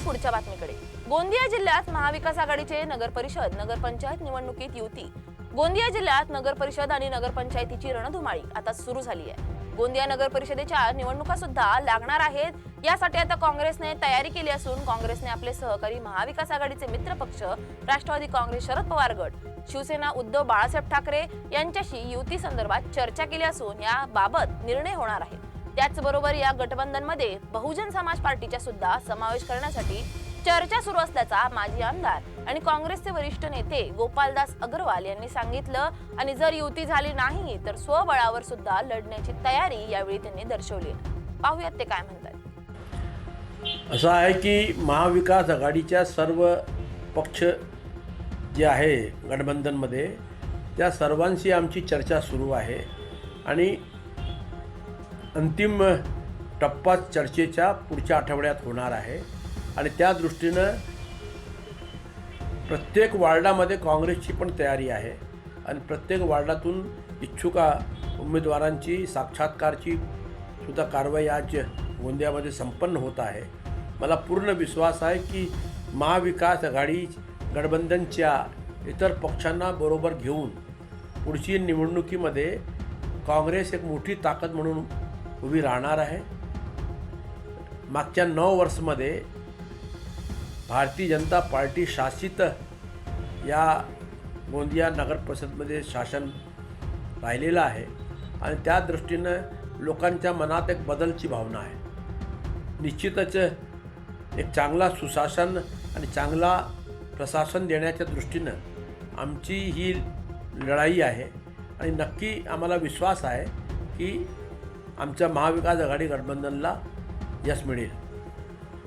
वळूयात पुढच्या बातमीकडे. गोंदिया जिल्ह्यात महाविकास आघाडीचे नगर परिषद नगरपंचायत निवडणुकीत युती. गोंदिया जिल्ह्यात नगर परिषद आणि नगरपंचायतीची रणधुमाळी आता सुरू झाली आहे. गोंदिया नगर परिषदेच्या निवडणुका सुद्धा लागणार आहेत यासाठी आता काँग्रेसने तयारी केली असून काँग्रेसने आपले सहकारी महाविकास आघाडीचे मित्र पक्ष राष्ट्रवादी काँग्रेस शरद पवार गट शिवसेना उद्धव बाळासाहेब ठाकरे यांच्याशी युती संदर्भात चर्चा केली असून याबाबत निर्णय होणार आहेत त्याचबरोबर या गठबंधनमध्ये बहुजन समाज पार्टीचा सुद्धा समावेश करण्यासाठी चर्चा सुरू असल्याचा माजी आमदार आणि काँग्रेसचे वरिष्ठ नेते गोपालदास अग्रवाल यांनी सांगितलं. आणि जर युती झाली नाही तर स्वबळावर सुद्धा लढण्याची तयारी यावेळी त्यांनी दर्शवली. पाहूयात ते काय म्हणतात. असं आहे की महाविकास आघाडीच्या सर्व पक्ष जे आहे गठबंधनमध्ये त्या सर्वांशी आमची चर्चा सुरू आहे. आणि अंतिम टप्पा चर्चेच्या पुढच्या आठवड्यात होणार आहे. आणि त्या दृष्टीनं प्रत्येक वार्डामध्ये काँग्रेसची पण तयारी आहे. आणि प्रत्येक वार्डातून इच्छुका उमेदवारांची साक्षात्कारची सुद्धा कारवाई आज गोंदियामध्ये संपन्न होत आहे. मला पूर्ण विश्वास आहे की महाविकास आघाडी गठबंधनच्या इतर पक्षांना बरोबर घेऊन पुढची निवडणुकीमध्ये काँग्रेस एक मोठी ताकद म्हणून उभी राहणार आहे. मागच्या नऊ वर्षमध्ये भारतीय जनता पार्टी शासित या गोंदिया नगर परिषदमध्ये शासन राहिलेलं आहे आणि त्या दृष्टीनं लोकांच्या मनात एक बदलची भावना आहे. निश्चितच एक चांगला सुशासन आणि चांगला प्रशासन देण्याच्या दृष्टीनं आमची ही लढाई आहे आणि नक्की आम्हाला विश्वास आहे की आमच्या महाविकास आघाडी गठबंधनला यश मिळेल.